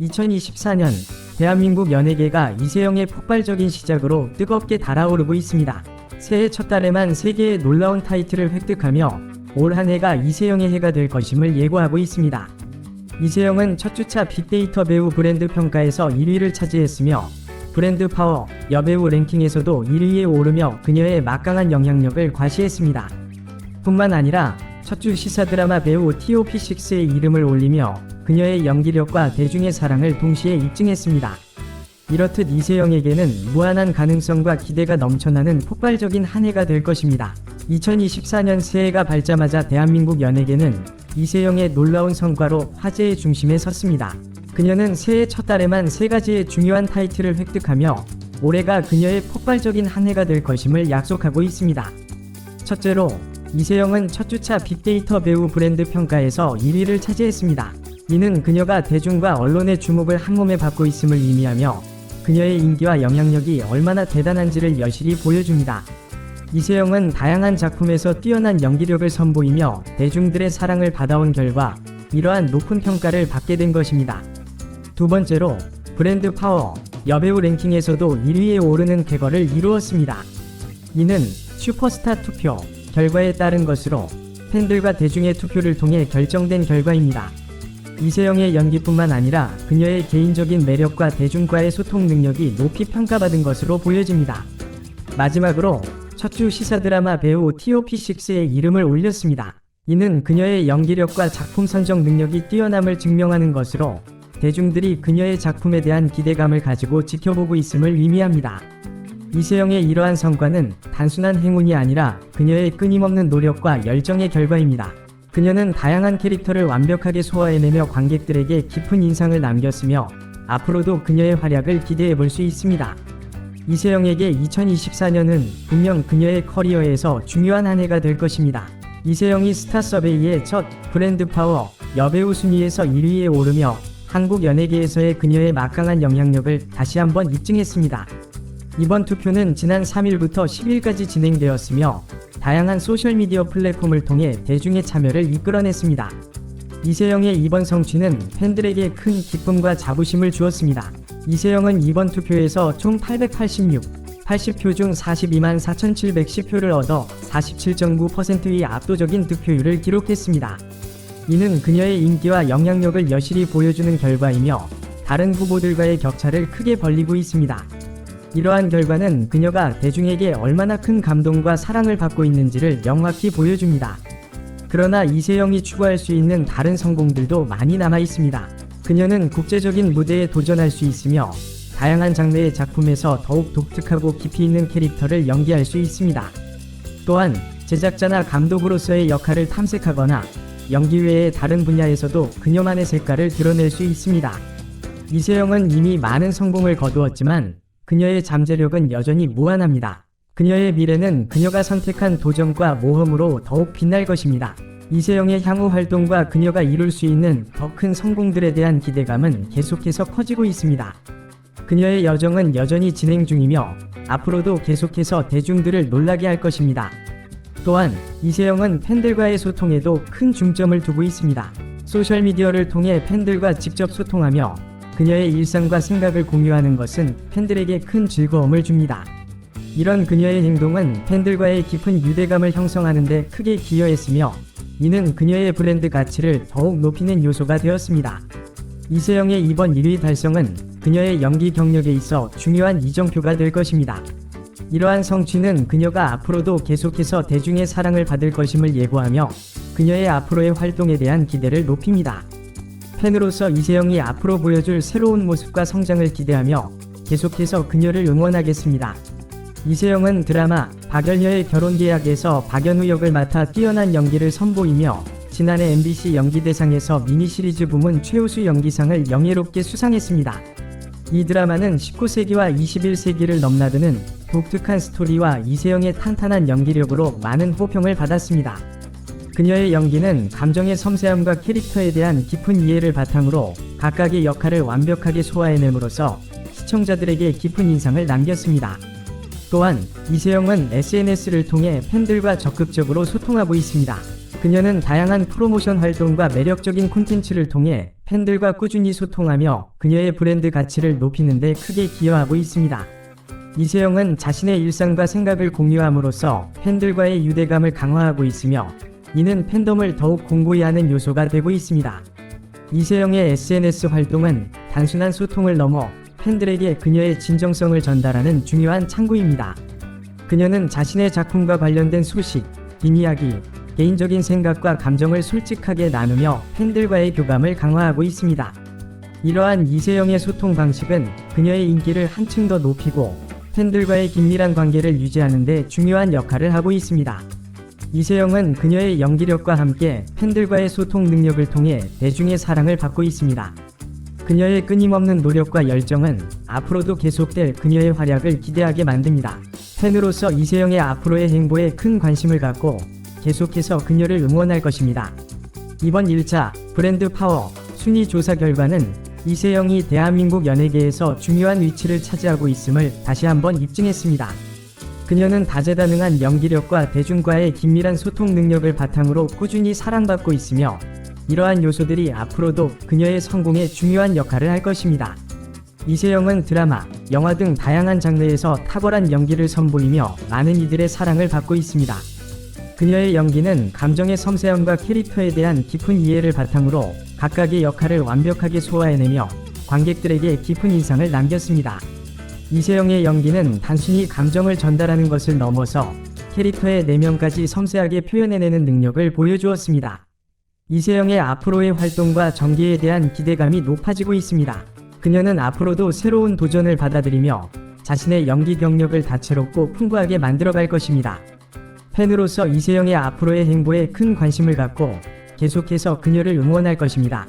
2024년 대한민국 연예계가 이세영의 폭발적인 시작으로 뜨겁게 달아오르고 있습니다. 새해 첫 달에만 3개의 놀라운 타이틀을 획득하며 올 한 해가 이세영의 해가 될 것임을 예고하고 있습니다. 이세영은 첫 주차 빅데이터 배우 브랜드 평가에서 1위를 차지했으며 브랜드 파워 여배우 랭킹에서도 1위에 오르며 그녀의 막강한 영향력을 과시했습니다. 뿐만 아니라 첫 주 시사 드라마 배우 TOP6의 이름을 올리며 그녀의 연기력과 대중의 사랑을 동시에 입증했습니다. 이렇듯 이세영에게는 무한한 가능성과 기대가 넘쳐나는 폭발적인 한 해가 될 것입니다. 2024년 새해가 밝자마자 대한민국 연예계는 이세영의 놀라운 성과로 화제의 중심에 섰습니다. 그녀는 새해 첫 달에만 세 가지의 중요한 타이틀을 획득하며 올해가 그녀의 폭발적인 한 해가 될 것임을 약속하고 있습니다. 첫째로 이세영은 첫 주차 빅데이터 배우 브랜드 평가에서 1위를 차지했습니다. 이는 그녀가 대중과 언론의 주목을 한몸에 받고 있음을 의미하며 그녀의 인기와 영향력이 얼마나 대단한지를 여실히 보여줍니다. 이세영은 다양한 작품에서 뛰어난 연기력을 선보이며 대중들의 사랑을 받아온 결과 이러한 높은 평가를 받게 된 것입니다. 두 번째로 브랜드 파워 여배우 랭킹에서도 1위에 오르는 쾌거를 이루었습니다. 이는 슈퍼스타 투표 결과에 따른 것으로 팬들과 대중의 투표를 통해 결정된 결과입니다. 이세영의 연기뿐만 아니라 그녀의 개인적인 매력과 대중과의 소통 능력이 높이 평가받은 것으로 보여집니다. 마지막으로 첫 주 시사 드라마 배우 TOP6의 이름을 올렸습니다. 이는 그녀의 연기력과 작품 선정 능력이 뛰어남을 증명하는 것으로 대중들이 그녀의 작품에 대한 기대감을 가지고 지켜보고 있음을 의미합니다. 이세영의 이러한 성과는 단순한 행운이 아니라 그녀의 끊임없는 노력과 열정의 결과입니다. 그녀는 다양한 캐릭터를 완벽하게 소화해내며 관객들에게 깊은 인상을 남겼으며 앞으로도 그녀의 활약을 기대해 볼 수 있습니다. 이세영에게 2024년은 분명 그녀의 커리어에서 중요한 한 해가 될 것입니다. 이세영이 스타 서베이의 첫 브랜드 파워 여배우 순위에서 1위에 오르며 한국 연예계에서의 그녀의 막강한 영향력을 다시 한번 입증했습니다. 이번 투표는 지난 3일부터 10일까지 진행되었으며 다양한 소셜미디어 플랫폼을 통해 대중의 참여를 이끌어냈습니다. 이세영의 이번 성취는 팬들에게 큰 기쁨과 자부심을 주었습니다. 이세영은 이번 투표에서 총 886, 80표 중 42만 4,710표를 얻어 47.9%의 압도적인 득표율을 기록했습니다. 이는 그녀의 인기와 영향력을 여실히 보여주는 결과이며 다른 후보들과의 격차를 크게 벌리고 있습니다. 이러한 결과는 그녀가 대중에게 얼마나 큰 감동과 사랑을 받고 있는지를 명확히 보여줍니다. 그러나 이세영이 추구할 수 있는 다른 성공들도 많이 남아 있습니다. 그녀는 국제적인 무대에 도전할 수 있으며 다양한 장르의 작품에서 더욱 독특하고 깊이 있는 캐릭터를 연기할 수 있습니다. 또한 제작자나 감독으로서의 역할을 탐색하거나 연기 외의 다른 분야에서도 그녀만의 색깔을 드러낼 수 있습니다. 이세영은 이미 많은 성공을 거두었지만 그녀의 잠재력은 여전히 무한합니다. 그녀의 미래는 그녀가 선택한 도전과 모험으로 더욱 빛날 것입니다. 이세영의 향후 활동과 그녀가 이룰 수 있는 더 큰 성공들에 대한 기대감은 계속해서 커지고 있습니다. 그녀의 여정은 여전히 진행 중이며 앞으로도 계속해서 대중들을 놀라게 할 것입니다. 또한 이세영은 팬들과의 소통에도 큰 중점을 두고 있습니다. 소셜미디어를 통해 팬들과 직접 소통하며 그녀의 일상과 생각을 공유하는 것은 팬들에게 큰 즐거움을 줍니다. 이런 그녀의 행동은 팬들과의 깊은 유대감을 형성하는 데 크게 기여했으며 이는 그녀의 브랜드 가치를 더욱 높이는 요소가 되었습니다. 이세영의 이번 1위 달성은 그녀의 연기 경력에 있어 중요한 이정표가 될 것입니다. 이러한 성취는 그녀가 앞으로도 계속해서 대중의 사랑을 받을 것임을 예고하며 그녀의 앞으로의 활동에 대한 기대를 높입니다. 팬으로서 이세영이 앞으로 보여줄 새로운 모습과 성장을 기대하며 계속해서 그녀를 응원하겠습니다. 이세영은 드라마 박연녀의 결혼 계약에서 박연우 역을 맡아 뛰어난 연기를 선보이며 지난해 MBC 연기대상에서 미니시리즈 부문 최우수 연기상을 영예롭게 수상했습니다. 이 드라마는 19세기와 21세기를 넘나드는 독특한 스토리와 이세영의 탄탄한 연기력으로 많은 호평을 받았습니다. 그녀의 연기는 감정의 섬세함과 캐릭터에 대한 깊은 이해를 바탕으로 각각의 역할을 완벽하게 소화해냄으로써 시청자들에게 깊은 인상을 남겼습니다. 또한 이세영은 SNS를 통해 팬들과 적극적으로 소통하고 있습니다. 그녀는 다양한 프로모션 활동과 매력적인 콘텐츠를 통해 팬들과 꾸준히 소통하며 그녀의 브랜드 가치를 높이는 데 크게 기여하고 있습니다. 이세영은 자신의 일상과 생각을 공유함으로써 팬들과의 유대감을 강화하고 있으며 이는 팬덤을 더욱 공고히 하는 요소가 되고 있습니다. 이세영의 SNS 활동은 단순한 소통을 넘어 팬들에게 그녀의 진정성을 전달하는 중요한 창구입니다. 그녀는 자신의 작품과 관련된 소식, 뒷이야기, 개인적인 생각과 감정을 솔직하게 나누며 팬들과의 교감을 강화하고 있습니다. 이러한 이세영의 소통 방식은 그녀의 인기를 한층 더 높이고 팬들과의 긴밀한 관계를 유지하는 데 중요한 역할을 하고 있습니다. 이세영은 그녀의 연기력과 함께 팬들과의 소통 능력을 통해 대중의 사랑을 받고 있습니다. 그녀의 끊임없는 노력과 열정은 앞으로도 계속될 그녀의 활약을 기대하게 만듭니다. 팬으로서 이세영의 앞으로의 행보에 큰 관심을 갖고 계속해서 그녀를 응원할 것입니다. 이번 1차 브랜드 파워 순위 조사 결과는 이세영이 대한민국 연예계에서 중요한 위치를 차지하고 있음을 다시 한번 입증했습니다. 그녀는 다재다능한 연기력과 대중과의 긴밀한 소통 능력을 바탕으로 꾸준히 사랑받고 있으며 이러한 요소들이 앞으로도 그녀의 성공에 중요한 역할을 할 것입니다. 이세영은 드라마, 영화 등 다양한 장르에서 탁월한 연기를 선보이며 많은 이들의 사랑을 받고 있습니다. 그녀의 연기는 감정의 섬세함과 캐릭터에 대한 깊은 이해를 바탕으로 각각의 역할을 완벽하게 소화해내며 관객들에게 깊은 인상을 남겼습니다. 이세영의 연기는 단순히 감정을 전달하는 것을 넘어서 캐릭터의 내면까지 섬세하게 표현해내는 능력을 보여주었습니다. 이세영의 앞으로의 활동과 전개에 대한 기대감이 높아지고 있습니다. 그녀는 앞으로도 새로운 도전을 받아들이며 자신의 연기 경력을 다채롭고 풍부하게 만들어갈 것입니다. 팬으로서 이세영의 앞으로의 행보에 큰 관심을 갖고 계속해서 그녀를 응원할 것입니다.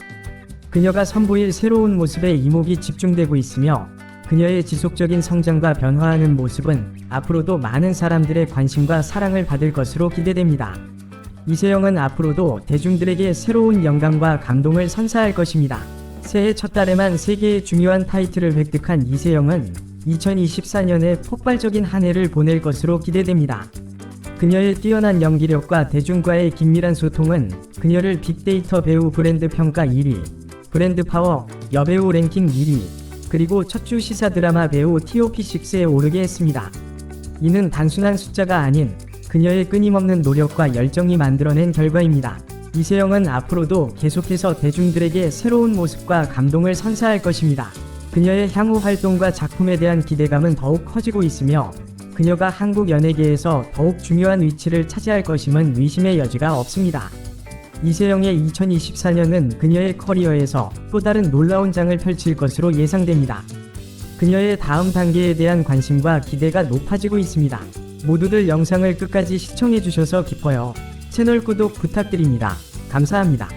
그녀가 선보일 새로운 모습에 이목이 집중되고 있으며 그녀의 지속적인 성장과 변화하는 모습은 앞으로도 많은 사람들의 관심과 사랑을 받을 것으로 기대됩니다. 이세영은 앞으로도 대중들에게 새로운 영감과 감동을 선사할 것입니다. 새해 첫 달에만 3개의 중요한 타이틀을 획득한 이세영은 2024년에 폭발적인 한 해를 보낼 것으로 기대됩니다. 그녀의 뛰어난 연기력과 대중과의 긴밀한 소통은 그녀를 빅데이터 배우 브랜드 평가 1위, 브랜드 파워 여배우 랭킹 1위, 그리고 첫 주 시사 드라마 배우 TOP6에 오르게 했습니다. 이는 단순한 숫자가 아닌 그녀의 끊임없는 노력과 열정이 만들어낸 결과입니다. 이세영은 앞으로도 계속해서 대중들에게 새로운 모습과 감동을 선사할 것입니다. 그녀의 향후 활동과 작품에 대한 기대감은 더욱 커지고 있으며 그녀가 한국 연예계에서 더욱 중요한 위치를 차지할 것임은 의심의 여지가 없습니다. 이세영의 2024년은 그녀의 커리어에서 또 다른 놀라운 장을 펼칠 것으로 예상됩니다. 그녀의 다음 단계에 대한 관심과 기대가 높아지고 있습니다. 모두들 영상을 끝까지 시청해주셔서 기뻐요. 채널 구독 부탁드립니다. 감사합니다.